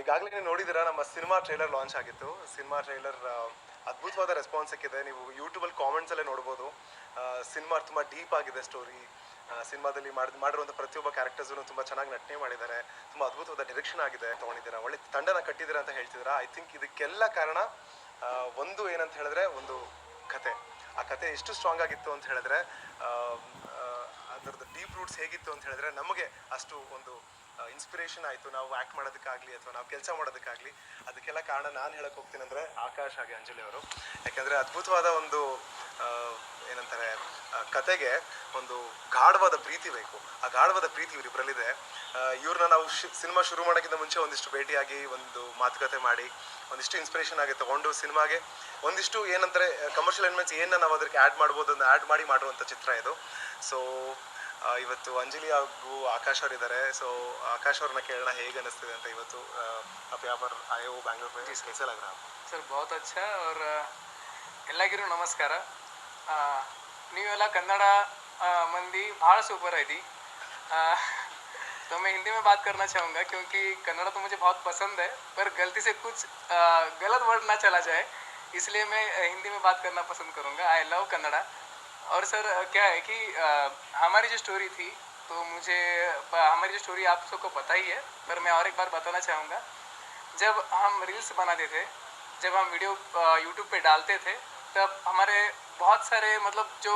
ಈಗಾಗಲೇ ನೀವು ನೋಡಿದ್ದೀರಾ, ನಮ್ಮ ಸಿನಿಮಾ ಟ್ರೈಲರ್ ಲಾಂಚ್ ಆಗಿತ್ತು. ಸಿನಿಮಾ ಟ್ರೈಲರ್ ಅದ್ಭುತವಾದ ರೆಸ್ಪಾನ್ಸ್ ಸಿಕ್ಕಿದೆ. ನೀವು ಯೂಟ್ಯೂಬಲ್ಲಿ ಕಾಮೆಂಟ್ಸ್ ಅಲ್ಲೇ ನೋಡ್ಬೋದು. ಸಿನಿಮಾ ತುಂಬ ಡೀಪ್ ಆಗಿದೆ ಸ್ಟೋರಿ ಸಿನಿಮಾದಲ್ಲಿ ಮಾಡಿ, ಮಾಡಿರುವಂಥ ಪ್ರತಿಯೊಬ್ಬ ಕ್ಯಾರೆಕ್ಟರ್ಸನ್ನು ತುಂಬ ಚೆನ್ನಾಗಿ ನಟನೆ ಮಾಡಿದ್ದಾರೆ. ತುಂಬ ಅದ್ಭುತವಾದ ಡಿರೆಕ್ಷನ್ ಆಗಿದೆ. ತೊಗೊಂಡಿದ್ದೀರ, ಒಳ್ಳೆ ತಂಡನ ಕಟ್ಟಿದ್ದೀರ ಅಂತ ಹೇಳ್ತಿದ್ದೀರಾ. ಐ ಥಿಂಕ್ ಇದಕ್ಕೆಲ್ಲ ಕಾರಣ ಒಂದು ಏನಂತ ಹೇಳಿದ್ರೆ, ಒಂದು ಕತೆ. ಆ ಕತೆ ಎಷ್ಟು ಸ್ಟ್ರಾಂಗ್ ಆಗಿತ್ತು ಅಂತ ಹೇಳಿದ್ರೆ ಅದರದ್ದು ಡೀಪ್ ರೂಟ್ಸ್ ಹೇಗಿತ್ತು ಅಂತ ಹೇಳಿದ್ರೆ, ನಮಗೆ ಅಷ್ಟು ಒಂದು ಇನ್ಸ್ಪಿರೇಷನ್ ಆಯಿತು. ನಾವು ಆ್ಯಕ್ಟ್ ಮಾಡೋದಕ್ಕಾಗಲಿ ಅಥವಾ ನಾವು ಕೆಲಸ ಮಾಡೋದಕ್ಕಾಗಲಿ. ಅದಕ್ಕೆಲ್ಲ ಕಾರಣ ನಾನು ಹೇಳಕ್ ಹೋಗ್ತೀನಿ ಅಂದರೆ ಆಕಾಶ್ ಹಾಗೆ ಅಂಜಲಿ ಅವರು. ಯಾಕೆಂದರೆ ಅದ್ಭುತವಾದ ಒಂದು ಏನಂತಾರೆ ಕತೆಗೆ ಒಂದು ಗಾಢವಾದ ಪ್ರೀತಿ ಬೇಕು. ಆ ಗಾಢವಾದ ಪ್ರೀತಿ ಇವರಿಬ್ಬರಲ್ಲಿದೆ ಇವ್ರನ್ನ ನಾವು ಸಿನಿಮಾ ಶುರು ಮಾಡೋಕ್ಕಿಂತ ಮುಂಚೆ ಒಂದಿಷ್ಟು ಭೇಟಿಯಾಗಿ, ಒಂದು ಮಾತುಕತೆ ಮಾಡಿ, ಒಂದಿಷ್ಟು ಇನ್ಸ್ಪಿರೇಷನ್ ಆಗಿ ತಗೊಂಡು ಸಿನಿಮಾಗೆ ಒಂದಿಷ್ಟು ಏನಂತಾರೆ ಕಮರ್ಷಿಯಲ್ ಎಲಿಮೆಂಟ್ಸ್ ಏನನ್ನ ನಾವು ಅದಕ್ಕೆ ಆ್ಯಡ್ ಮಾಡ್ಬೋದು ಅಂತ ಆ್ಯಡ್ ಮಾಡಿ ಮಾಡುವಂಥ ಚಿತ್ರ ಇದು. ಸೊ ಇವತ್ತು ಅಂಜಲಿ ಹಾಗೂ ಆಕಾಶ್ ಅವರಿದ್ದಾರೆ. ಸೊ ಆಕಾಶ್ ಅವ್ರನ್ನ ಕೇಳೋಣ, ಹೇಗೆ ಅನಿಸ್ತಿದೆ ಅಂತ ಇವತ್ತು ಬ್ಯಾಂಗ್ಳೂರ್ ಸರ್ बहुत अच्छा और ಎಲ್ಲರಿಗೂ ನಮಸ್ಕಾರ. ನೀವೆಲ್ಲ ಕನ್ನಡ ಮಂದಿ ಭಾಳ ಸೂಪರ್ ಐದಿ तो मैं हिंदी में बात करना चाहूँगा क्योंकि कन्नड़ा तो मुझे बहुत पसंद है पर गलती से कुछ गलत वर्ड ना चला जाए इसलिए मैं हिंदी में बात करना पसंद करूँगा आई लव कन्नड़ा और सर क्या है कि आ, हमारी जो स्टोरी थी तो मुझे हमारी जो स्टोरी आप सबको पता ही है पर मैं और एक बार बताना चाहूँगा। जब हम रील्स बनाते थे जब हम वीडियो यूट्यूब पे डालते थे तब हमारे बहुत सारे मतलब जो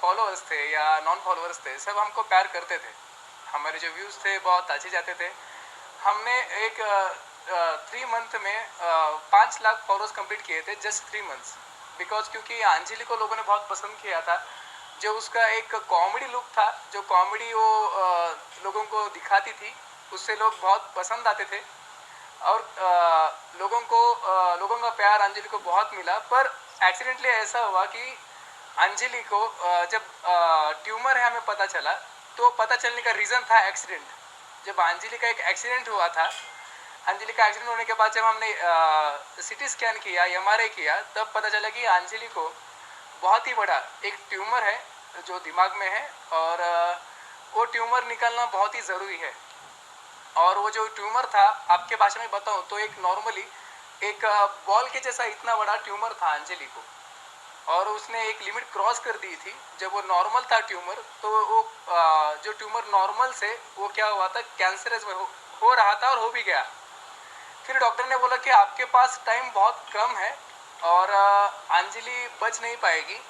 फॉलोअर्स थे या नॉन फॉलोअर्स थे सब हमको प्यार करते थे। हमारे जो व्यूज़ थे बहुत अच्छे जाते थे। हमने एक थ्री मंथ में पाँच लाख फॉलोअर्स कंप्लीट किए थे जस्ट थ्री मंथ्स बिकॉज़ क्योंकि अंजलि को लोगों ने बहुत पसंद किया था, जो उसका एक कॉमेडी लुक था, जो कॉमेडी वो लोगों को दिखाती थी, उससे लोग बहुत पसंद आते थे। और लोगों को लोगों का प्यार अंजलि को बहुत मिला, पर एक्सीडेंटली ऐसा हुआ कि अंजलि को जब ट्यूमर है, हमें पता चला तो पता चलने का रीज़न था एक्सीडेंट जब अंजलि का एक एक्सीडेंट हुआ था अंजलि का एक्सीडेंट होने के बाद जब हमने सिटी स्कैन किया एमआरआई किया तब पता चला कि अंजलि को बहुत ही बड़ा एक ट्यूमर है जो दिमाग में है और वो ट्यूमर निकलना बहुत ही ज़रूरी है। और वो जो ट्यूमर था आपके भाषा में बताऊँ तो एक नॉर्मली एक बॉल के जैसा इतना बड़ा ट्यूमर था अंजलि को। और उसने एक लिमिट क्रॉस कर दी थी जब वो नॉर्मल था ट्यूमर तो वो जो ट्यूमर नॉर्मल से वो क्या हुआ था कैंसरस में हो, हो रहा था और हो भी गया। फिर डॉक्टर ने बोला कि आपके पास टाइम बहुत कम है और अंजलि बच नहीं पाएगी।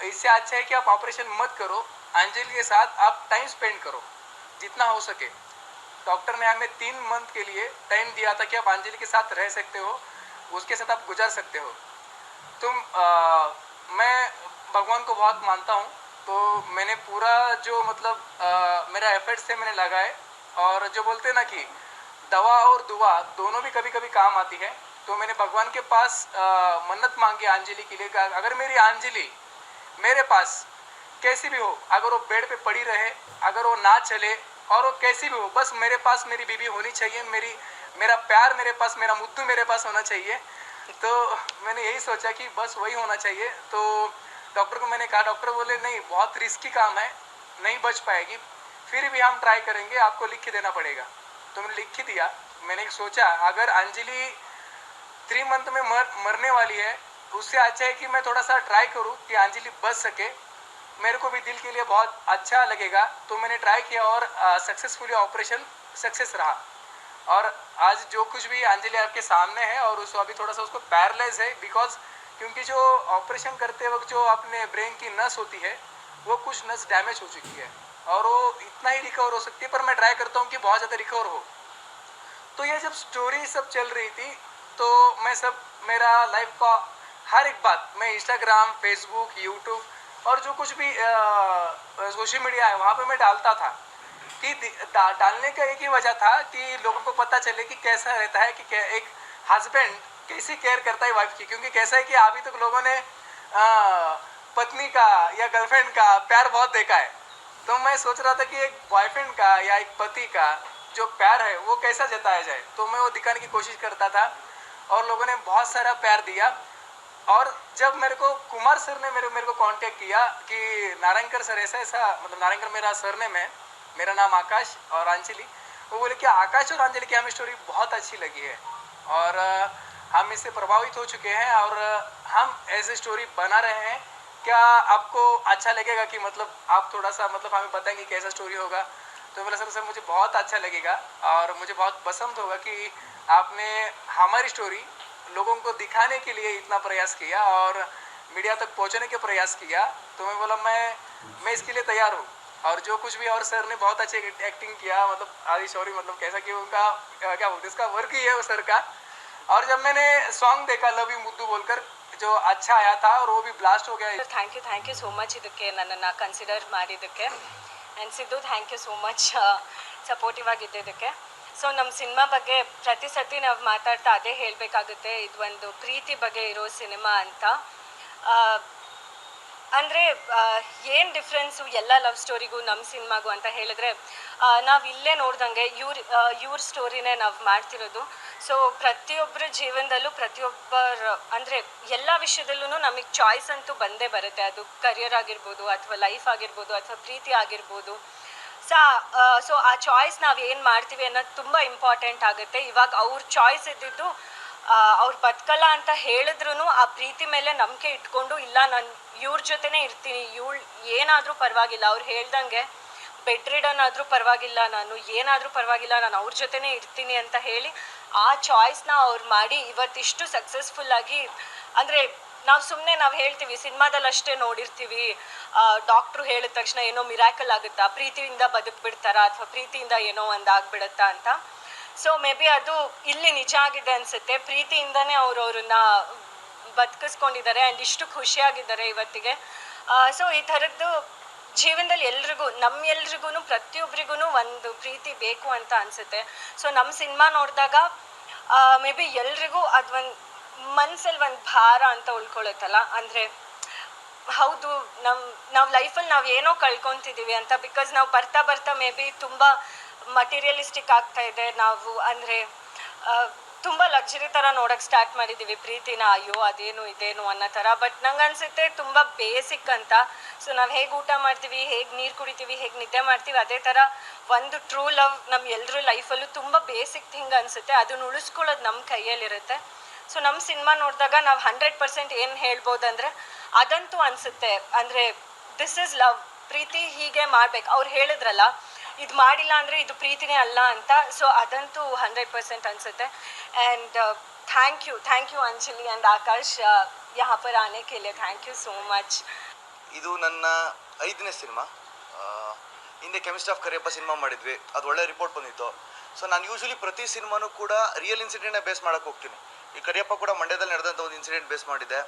इससे अच्छा है कि आप ऑपरेशन मत करो। अंजलि के साथ आप टाइम स्पेंड करो जितना हो सके। डॉक्टर ने हमें तीन मंथ के लिए टाइम दिया था कि आप अंजलि के साथ रह सकते हो उसके साथ आप गुजार सकते हो। तुम अ, मैं भगवान को बहुत मानता हूँ। तो मैंने पूरा जो मतलब अ, मेरा एफर्ट्स थे मैंने लगाए और जो बोलते ना कि दवा और दुआ दोनों भी कभी कभी काम आती है। तो मैंने भगवान के पास अ, मन्नत मांगी अंजलि के लिए अगर मेरी अंजलि मेरे पास कैसी भी हो अगर वो बेड पे पड़ी रहे अगर वो ना चले और वो कैसी भी हो बस मेरे पास मेरी बीबी होनी चाहिए मेरी मेरा प्यार मेरे पास मेरा मुद्दू मेरे पास होना चाहिए। तो मैंने यही सोचा कि बस वही होना चाहिए। तो डॉक्टर को मैंने कहा डॉक्टर बोले नहीं बहुत रिस्की काम है नहीं बच पाएगी फिर भी हम ट्राई करेंगे आपको लिख के देना पड़ेगा। तो मैंने लिख के दिया। मैंने सोचा, अगर अंजलि थ्री मंथ में मर, मरने वाली है, उससे अच्छा है कि मैं थोड़ा सा ट्राई करूँ कि अंजलि बच सके। मेरे को भी दिल के लिए बहुत अच्छा लगेगा। तो मैंने ट्राई किया और सक्सेसफुली ऑपरेशन सक्सेस रहा। और आज जो कुछ भी अंजलि आपके सामने है और उसको अभी थोड़ा सा उसको पैरलाइज है बिकॉज़ क्योंकि जो ऑपरेशन करते वक्त जो अपने ब्रेन की नस होती है, वो कुछ नस डैमेज हो चुकी है। और वो इतना ही रिकवर हो सकती है पर मैं ट्राई करता हूँ कि बहुत ज़्यादा रिकवर हो। तो ये जब स्टोरी सब चल रही थी तो मैं सब मेरा लाइफ का हर एक बात मैं इंस्टाग्राम फेसबुक यूट्यूब और जो कुछ भी सोशल मीडिया है वहाँ पे मैं डालता था कि डा, डालने का एक ही वजह था कि लोगों को पता चले कि कैसा रहता है कि कै- एक हस्बैंड कैसी केयर करता है वाइफ की क्योंकि कैसा है कि अभी तक तो लोगों ने आ, पत्नी का या गर्लफ्रेंड का प्यार बहुत देखा है। तो मैं सोच रहा था कि एक बॉयफ्रेंड का या एक पति का जो प्यार है, वो कैसा जताया जाए? तो मैं वो दिखाने की कोशिश करता था और लोगों ने बहुत सारा प्यार दिया। और जब मेरे को कुमार सर ने मेरे मेरे को कांटेक्ट किया कि नारायणकर सर, ऐसा ऐसा मतलब नारायणकर मेरा सरनेम है मेरा नाम आकाश और अंजलि, वो बोले कि आकाश और अंजलि की हमें स्टोरी बहुत अच्छी लगी है। और, हम इससे प्रभावित हो चुके हैं और हम ऐसे स्टोरी बना रहे हैं। क्या आपको अच्छा लगेगा कि मतलब आप थोड़ा सा मतलब हमें बताएँगे कैसा स्टोरी होगा? तो बोला सर सर मुझे बहुत अच्छा लगेगा और मुझे बहुत पसंद होगा कि आपने हमारी स्टोरी लोगों को दिखाने के लिए इतना प्रयास किया और मीडिया तक पहुँचने के प्रयास किया। तो मैं बोला, मैं मैं इसके लिए तैयार हूँ। और जो कुछ भी और सर ने बहुत अच्छे एक्टिंग किया मतलब आदि सॉरी मतलब कैसा कि उनका, क्या बोलते इसका वर्क ही है वो सर का। और जब मैंने सॉन्ग देखा लव यू मुद्दू बोलकर जो अच्छा आया था और वो भी ब्लास्ट हो गया thank you thank you so much ಇದಕ್ಕೆ ನನ್ನನ್ನು ಕನ್ಸಿಡರ್ ಮಾಡಿದ್ದಕ್ಕೆ and Siddu thank you so much supportive ಆಗಿದ್ದಕ್ಕೆ ಸೊ ನಮ್ಮ ಸಿನಿಮಾ ಬಗ್ಗೆ ಪ್ರತಿ ಸತಿ ನಾವು ಮಾತಾಡ್ತಾ ಅದೇ ಹೇಳಬೇಕಾಗುತ್ತೆ ಇದು ಒಂದು ಪ್ರೀತಿ ಬಗ್ಗೆ ಇರೋ ಸಿನಿಮಾ ಅಂತ ಅಂದರೆ ಏನು ಡಿಫ್ರೆನ್ಸು ಎಲ್ಲ ಲವ್ ಸ್ಟೋರಿಗೂ ನಮ್ಮ ಸಿನಿಮಾಗೂ ಅಂತ ಹೇಳಿದ್ರೆ ನಾವು ಇಲ್ಲೇ ನೋಡ್ದಂಗೆ ಇವ್ರ ಇವ್ರ ಸ್ಟೋರಿನೇ ನಾವು ಮಾಡ್ತಿರೋದು. ಸೊ ಪ್ರತಿಯೊಬ್ಬರ ಜೀವನದಲ್ಲೂ ಪ್ರತಿಯೊಬ್ಬರ, ಅಂದರೆ ಎಲ್ಲ ವಿಷಯದಲ್ಲೂ ನಮಗೆ ಚಾಯ್ಸ್ ಅಂತೂ ಬಂದೇ ಬರುತ್ತೆ. ಅದು ಕರಿಯರ್ ಆಗಿರ್ಬೋದು ಅಥವಾ ಲೈಫ್ ಆಗಿರ್ಬೋದು ಅಥವಾ ಪ್ರೀತಿ ಆಗಿರ್ಬೋದು. ಸೊ ಸೊ ಆ ಚಾಯ್ಸ್ ನಾವು ಏನು ಮಾಡ್ತೀವಿ ಅನ್ನೋದು ತುಂಬ ಇಂಪಾರ್ಟೆಂಟ್ ಆಗುತ್ತೆ. ಇವಾಗ ಅವ್ರ ಚಾಯ್ಸ್ ಇದ್ದಿದ್ದು ಅವ್ರು ಬದುಕಲ್ಲ ಅಂತ ಹೇಳಿದ್ರು ಆ ಪ್ರೀತಿ ಮೇಲೆ ನಂಬಿಕೆ ಇಟ್ಕೊಂಡು, ಇಲ್ಲ, ನಾನು ಇವ್ರ ಜೊತೆನೇ ಇರ್ತೀನಿ, ಇವಳು ಏನಾದರೂ ಪರವಾಗಿಲ್ಲ. ಅವ್ರು ಹೇಳ್ದಂಗೆ ಬೆಡ್ ಆದರೂ ಪರವಾಗಿಲ್ಲ, ನಾನು ಏನಾದರೂ ಪರವಾಗಿಲ್ಲ, ನಾನು ಅವ್ರ ಜೊತೆನೇ ಇರ್ತೀನಿ ಅಂತ ಹೇಳಿ ಆ ಚಾಯ್ಸ್ನ ಅವ್ರು ಮಾಡಿ ಇವತ್ತಿಷ್ಟು ಸಕ್ಸಸ್ಫುಲ್ ಆಗಿ, ಅಂದ್ರೆ ನಾವು ಸುಮ್ಮನೆ ನಾವು ಹೇಳ್ತೀವಿ ಸಿನಿಮಾದಲ್ಲಿ ಅಷ್ಟೇ ನೋಡಿರ್ತೀವಿ. ಡಾಕ್ಟ್ರು ಹೇಳಿದ ತಕ್ಷಣ ಏನೋ ಮಿರಾಕಲ್ ಆಗುತ್ತಾ, ಪ್ರೀತಿಯಿಂದ ಬದುಕ್ಬಿಡ್ತಾರಾ, ಅಥವಾ ಪ್ರೀತಿಯಿಂದ ಏನೋ ಒಂದು ಆಗ್ಬಿಡುತ್ತಾ ಅಂತ. ಸೊ ಮೇ ಬಿ ಅದು ಇಲ್ಲಿ ನಿಜ ಆಗಿದೆ ಅನ್ಸುತ್ತೆ. ಪ್ರೀತಿಯಿಂದನೇ ಅವರು ಅವ್ರನ್ನ ಬದುಕಿಸ್ಕೊಂಡಿದ್ದಾರೆ ಆ್ಯಂಡ್ ಇಷ್ಟು ಖುಷಿಯಾಗಿದ್ದಾರೆ ಇವತ್ತಿಗೆ. ಸೊ ಈ ಥರದ್ದು ಜೀವನದಲ್ಲಿ ಎಲ್ರಿಗೂ ನಮ್ಮೆಲ್ರಿಗೂ ಪ್ರತಿಯೊಬ್ಬರಿಗೂ ಒಂದು ಪ್ರೀತಿ ಬೇಕು ಅಂತ ಅನಿಸುತ್ತೆ. ಸೊ ನಮ್ಮ ಸಿನಿಮಾ ನೋಡಿದಾಗ ಮೇ ಬಿ ಎಲ್ರಿಗೂ ಒಂದು ಮನ್ಸಲ್ಲಿ ಒಂದು ಭಾರ ಅಂತ ಉಳ್ಕೊಳ್ಳುತ್ತಲ್ಲ ಅಂದರೆ, ಹೌದು ನಮ್ಮ ನಾವು ಲೈಫಲ್ಲಿ ನಾವು ಏನೋ ಕಳ್ಕೊತಿದ್ದೀವಿ ಅಂತ ಬಿಕಾಸ್ ನಾವು ಬರ್ತಾ ಬರ್ತಾ ಮೇ ಬಿ ತುಂಬ ಮಟೀರಿಯಲಿಸ್ಟಿಕ್ ಆಗ್ತಾ ಇದೆ. ನಾವು ಅಂದರೆ ತುಂಬ ಲಕ್ಸುರಿ ಥರ ನೋಡೋಕ್ಕೆ ಸ್ಟಾರ್ಟ್ ಮಾಡಿದ್ದೀವಿ ಪ್ರೀತಿನ, ಅಯ್ಯೋ, ಅದೇನು, ಇದೇನು ಅನ್ನೋ ಥರ ಬಟ್ ನಂಗೆ ಅನಿಸುತ್ತೆ ತುಂಬ ಬೇಸಿಕ್ ಅಂತ. ಸೊ ನಾವು ಹೇಗೆ ಊಟ ಮಾಡ್ತೀವಿ, ಹೇಗೆ ನೀರು ಕುಡಿತೀವಿ, ಹೇಗೆ ನಿದ್ದೆ ಮಾಡ್ತೀವಿ, ಅದೇ ಥರ ಒಂದು ಟ್ರೂ ಲವ್ ನಮ್ಮ ಎಲ್ಲರೂ ಲೈಫಲ್ಲೂ ತುಂಬ ಬೇಸಿಕ್ ಥಿಂಗ್ ಅನಿಸುತ್ತೆ. ಅದನ್ನ ಉಳಿಸ್ಕೊಳ್ಳೋದು ನಮ್ಮ ಕೈಯಲ್ಲಿರುತ್ತೆ. ಸೊ ನಮ್ಮ ಸಿನಿಮಾ ನೋಡಿದಾಗ ನಾವು ಹಂಡ್ರೆಡ್ ಪರ್ಸೆಂಟ್ ಏನು ಹೇಳ್ಬೋದಂದ್ರೆ, ಅದಂತೂ ಅನಿಸುತ್ತೆ. ಅಂದರೆ ದಿಸ್ ಇಸ್ ಲವ್ ಪ್ರೀತಿ ಹೀಗೆ ಮಾಡ್ಬೇಕು. ಅವ್ರು ಹೇಳಿದ್ರಲ್ಲ ಇದು ಮಾಡಿಲ್ಲ ಅಂದರೆ ಇದು ಪ್ರೀತಿನೇ ಅಲ್ಲ ಅಂತ. ಸೊ ಅದಂತೂ ಹಂಡ್ರೆಡ್ ಪರ್ಸೆಂಟ್ ಅನಿಸುತ್ತೆ. And thank you thank you Anjali and Akash uh, ಯಹ ಪರ ಆನೆ ಕೇಳಿ ಥ್ಯಾಂಕ್ ಯು ಸೋ ಮಚ್ ಇದು ನನ್ನ ಐದನೇ ಸಿನಿಮಾ. ಹಿಂದೆ ಕೆಮಿಸ್ಟ್ರಿ ಆಫ್ ಕರಿಯಪ್ಪ ಸಿನಿಮಾ ಮಾಡಿದ್ವಿ. ಅದು ಒಳ್ಳೆ ರಿಪೋರ್ಟ್ ಬಂದಿತ್ತು. ಸೊ ನಾನು ಯೂಶ್ವಲಿ ಪ್ರತಿ ಸಿನಿಮಾನೂ ಕೂಡ ರಿಯಲ್ ಇನ್ಸಿಡೆಂಟ್ನ ಬೇಸ್ ಮಾಡೋಕ್ಕೆ ಹೋಗ್ತೀನಿ. ಈ ಕರಿಯಪ್ಪ ಕೂಡ ಮಂಡ್ಯದಲ್ಲಿ ನಡೆದಂಥ ಒಂದು ಇನ್ಸಿಡೆಂಟ್ ಬೇಸ್ ಮಾಡಿದೆ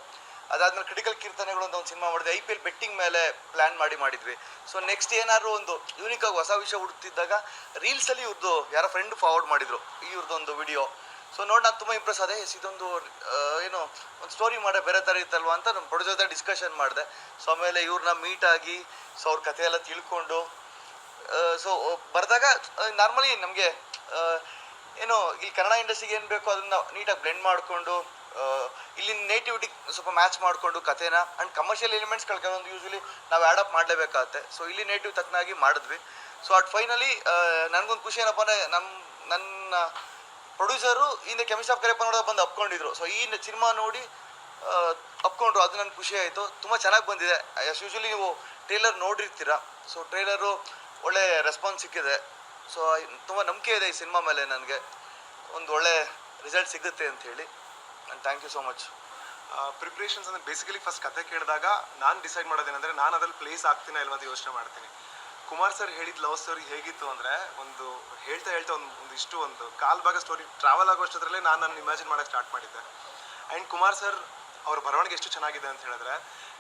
ಅದಾದ್ಮೇಲೆ ಕ್ರಿಟಿಕಲ್ ಕೀರ್ತನೆಗಳು ಅಂತ ಒಂದು ಸಿನಿಮಾ ಮಾಡಿದೆ ಐ ಪಿ ಎಲ್ ಬೆಟ್ಟಿಂಗ್ ಮೇಲೆ ಪ್ಲ್ಯಾನ್ ಮಾಡಿ ಮಾಡಿದ್ವಿ. ಸೊ ನೆಕ್ಸ್ಟ್ ಏನಾದ್ರು ಒಂದು ಯೂನಿಕ್ ಆಗಿ ಹೊಸ ವಿಷಯ ಹುಡುಕ್ತಿದ್ದಾಗ ರೀಲ್ಸಲ್ಲಿ ಇವ್ರದ್ದು ಯಾರೋ ಫ್ರೆಂಡ್ ಫಾರ್ವರ್ಡ್ ಮಾಡಿದ್ರು. ಇವ್ರದ್ದೊಂದು ವಿಡಿಯೋ ಸೊ ನೋಡಿ ನಾನು ತುಂಬ ಇಂಪ್ರೆಸ್ ಆದೆ. ಇದೊಂದು ಏನು, ಒಂದು ಸ್ಟೋರಿ ಮಾಡೋ ಬೇರೆ ಥರ ಇತ್ತಲ್ವಾ ಅಂತ ನಮ್ಮ ಪ್ರೊಡ್ಯೂಸರ್ ಜೊತೆ ಡಿಸ್ಕಷನ್ ಮಾಡಿದೆ. ಸೊ ಆಮೇಲೆ ಇವ್ರನ್ನ ಮೀಟ್ ಆಗಿ ಸೊ ಅವ್ರ ಕಥೆ ಎಲ್ಲ ತಿಳ್ಕೊಂಡು ಸೊ ಬರೆದಾಗ ನಾರ್ಮಲಿ ನಮಗೆ ಏನು ಈ ಕನ್ನಡ ಇಂಡಸ್ಟ್ರಿಗೆ ಏನು ಬೇಕೋ ಅದನ್ನು ನೀಟಾಗಿ ಬ್ಲೆಂಡ್ ಮಾಡಿಕೊಂಡು ಇಲ್ಲಿ ನೇಟಿವಿಟಿ ಸ್ವಲ್ಪ ಮ್ಯಾಚ್ ಮಾಡಿಕೊಂಡು ಕಥೆನ ಆ್ಯಂಡ್ ಕಮರ್ಷಿಯಲ್ ಎಲಿಮೆಂಟ್ಸ್ ಕೆಲವೊಂದು ಯೂಶ್ವಲಿ ನಾವು ಆಡಪ್ ಮಾಡಲೇಬೇಕಾಗುತ್ತೆ. ಸೊ ಇಲ್ಲಿ ನೇಟಿವ್ ತಕ್ಕನಾಗಿ ಮಾಡಿದ್ವಿ. ಸೊ ಅಟ್ ಫೈನಲಿ ನನಗೊಂದು ಖುಷಿ ಏನಪ್ಪ ಅಂದರೆ ನಮ್ಮ ನನ್ನ ಪ್ರೊಡ್ಯೂಸರು ಹಿಂದೆ ಕೆಮಿಸ್ಟ್ ಆಫ್ ಕರೆಪ್ಪ ನೋಡೋದು ಬಂದು ಅಪ್ಕೊಂಡಿದ್ರು. ಸೊ ಈ ಸಿನಿಮಾ ನೋಡಿ ಅಪ್ಕೊಂಡ್ರು. ಅದು ನನಗೆ ಖುಷಿ ಆಯಿತು. ತುಂಬ ಚೆನ್ನಾಗಿ ಬಂದಿದೆ. ಆಸ್ ಯೂಶ್ವಲಿ ನೀವು ಟ್ರೇಲರ್ ನೋಡಿರ್ತೀರ. ಸೊ ಟ್ರೇಲರು ಒಳ್ಳೆ ರೆಸ್ಪಾನ್ಸ್ ಸಿಕ್ಕಿದೆ. ಸೊ ತುಂಬ ನಂಬಿಕೆ ಇದೆ ಈ ಸಿನಿಮಾ ಮೇಲೆ ನನಗೆ. ಒಂದು ಒಳ್ಳೆ ರಿಸಲ್ಟ್ ಸಿಗುತ್ತೆ ಅಂತ ಹೇಳಿ. And thank you so much preparations ಅಂದರೆ ಬೇಸಿಕಲಿ ಫಸ್ಟ್ ಕತೆ ಕೇಳಿದಾಗ ನಾನು ಡಿಸೈಡ್ ಮಾಡೋದೇನೆಂದರೆ ನಾನು ಅದ್ರಲ್ಲಿ ಪ್ಲೇಸ್ ಆಗ್ತೀನ ಇಲ್ವಾ ಅಂತ ಯೋಚನೆ ಮಾಡ್ತೀನಿ. ಕುಮಾರ್ ಸರ್ ಹೇಳಿದ ಲವ್ ಸ್ಟೋರಿ ಹೇಗಿತ್ತು ಅಂದರೆ ಒಂದು ಹೇಳ್ತಾ ಹೇಳ್ತಾ ಒಂದು ಒಂದು ಇಷ್ಟು ಒಂದು ಕಾಲ್ ಭಾಗ ಸ್ಟೋರಿ ಟ್ರಾವೆಲ್ ಆಗೋಷ್ಟದ್ರಲ್ಲೇ ನಾನು ನನ್ನ ಇಮ್ಯಾಜಿನ್ ಮಾಡೋಕ್ಕೆ ಸ್ಟಾರ್ಟ್ ಮಾಡಿದ್ದೆ. ಆ್ಯಂಡ್ ಕುಮಾರ್ ಸರ್ ಅವ್ರ ಬರವಣಿಗೆ ಎಷ್ಟು ಚೆನ್ನಾಗಿದೆ ಅಂತ ಹೇಳಿದ್ರೆ,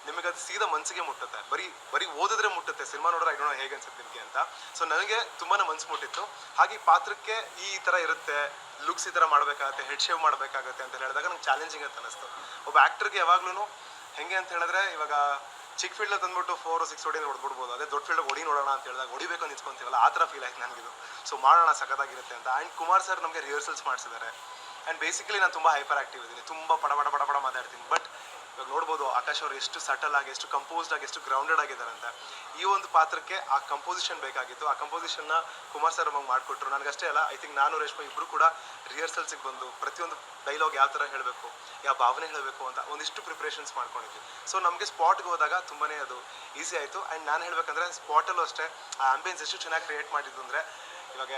ನಿಮಗೆ ಅದು ಸೀದಾ ಮನಸ್ಸಿಗೆ ಮುಟ್ಟುತ್ತೆ. ಬರೀ ಬರೀ ಓದಿದ್ರೆ ಮುಟ್ಟುತ್ತೆ. ಸಿನಿಮಾ ನೋಡಿದ್ರೆ, ಐ ಡೋಂಟ್ ಹೇಗೆ ಅನ್ಸುತ್ತೆ ನಿಮಗೆ ಅಂತ. ಸೊ ನನಗೆ ತುಂಬಾ ಮನ್ಸು ಮುಟ್ಟಿತ್ತು. ಹಾಗೆ ಪಾತ್ರಕ್ಕೆ ಈ ಥರ ಇರುತ್ತೆ, ಲುಕ್ಸ್ ಈ ಥರ ಮಾಡಬೇಕಾಗತ್ತೆ, ಹೆಡ್ ಶೇವ್ ಮಾಡಬೇಕಾಗತ್ತೆ ಅಂತ ಹೇಳಿದಾಗ ನಂಗೆ ಚಾಲೆಂಜಿಂಗ್ ಅಂತ ಅನಿಸ್ತು ಒಬ್ಬ ಆ್ಯಕ್ಟರ್ಗೆ ಯಾವಾಗ್ಲೂ ಹೆಂಗೆ ಅಂತ ಹೇಳಿದ್ರೆ, ಇವಾಗ ಚಿಕ್ಕ ಫೀಲ್ಡ್ ತಂದ್ಬಿಟ್ಟು ಫೋರ್ ಸಿಕ್ಸ್ ಓಡಿ ಹೊಡ್ಬಿಡ್ಬೋದು. ಅದೇ ದೊಡ್ಡ ಫೀಲ್ಡ್ ಹೊಡಿ ನೋಡೋಣ ಅಂತ ಹೇಳಿದಾಗ ಹೊಡಿಬೇಕು ನಿಂತ್ಕೊಂತೀವಲ್ಲ ಆ ಥರ ಫೀಲ್ ಆಯ್ತು ನನಗಿದು. ಸೊ ಮಾಡೋಣ, ಸಖತ್ತಾಗಿರುತ್ತೆ ಅಂತ. ಆ್ಯಂಡ್ ಕುಮಾರ್ ಸರ್ ನಮಗೆ ರಿಹರ್ಸಲ್ಸ್ ಮಾಡಿಸಿದ್ದಾರೆ. ಆ್ಯಂಡ್ ಬೇಸಿಕಲಿ ನಾನು ತುಂಬ ಹೈಪರ್ ಆಕ್ಟಿವ್ ಇದ್ದೀನಿ. ತುಂಬ ಪಡ ಪಡ ಪಡ ಪಡ ಮಾತಾಡ್ತೀನಿ. ಬಟ್ ಇವಾಗ ನೋಡ್ಬೋದು ಆಕಾಶ್ ಅವರು ಎಷ್ಟು ಸಟಲ್ ಆಗಿ, ಎಷ್ಟು ಕಂಪೋಸ್ಡ್ ಆಗಿ, ಎಷ್ಟು ಗ್ರೌಂಡೆಡ್ ಆಗಿದ್ದಾರೆ ಅಂತ ಈ ಒಂದು ಪಾತ್ರಕ್ಕೆ ಆ ಕಂಪೋಸಿಷನ್ ಬೇಕಾಗಿತ್ತು. ಆ ಕಂಪೋಸಿಷನ್ನ ಕುಮಾರ್ ಸರ್ ನಮಗೆ ಮಾಡಿಕೊಟ್ರು. ನನಗಷ್ಟೇ ಅಲ್ಲ ಐ ಥಿಂಕ್ ನಾನು, ರೇಷ್ಮೆ ಇಬ್ಬರು ಕೂಡ ರಿಹರ್ಸಲ್ಸಿಗೆ ಬಂದು ಪ್ರತಿಯೊಂದು ಡೈಲಾಗ್ ಯಾವ ಥರ ಹೇಳಬೇಕು, ಯಾವ ಭಾವನೆ ಹೇಳಬೇಕು ಅಂತ ಒಂದಿಷ್ಟು ಪ್ರಿಪ್ರೇಷನ್ಸ್ ಮಾಡ್ಕೊಂಡಿದ್ವಿ. ಸೊ ನಮಗೆ ಸ್ಪಾಟ್ಗೆ ಹೋದಾಗ ತುಂಬಾ ಅದು ಈಸಿ ಆಯಿತು. ಆ್ಯಂಡ್ ನಾನು ಹೇಳಬೇಕಂದ್ರೆ ಸ್ಪಾಟಲ್ಲೂ ಅಷ್ಟೇ, ಆ ಆಂಬಿಯನ್ಸ್ ಎಷ್ಟು ಚೆನ್ನಾಗಿ ಕ್ರಿಯೇಟ್ ಮಾಡಿದ್ದು ಅಂದರೆ ಇವಾಗ,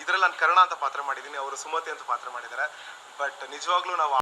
ಇದರಲ್ಲಿ ನಾನು ಕರ್ಣ ಅಂತ ಪಾತ್ರ ಮಾಡಿದ್ದೀನಿ ಅವರು ಸುಮತಿ ಅಂತ ಪಾತ್ರ ಮಾಡಿದ್ದಾರೆ. ಬಟ್ ನಿಜವಾಗ್ಲೂ ನಾವು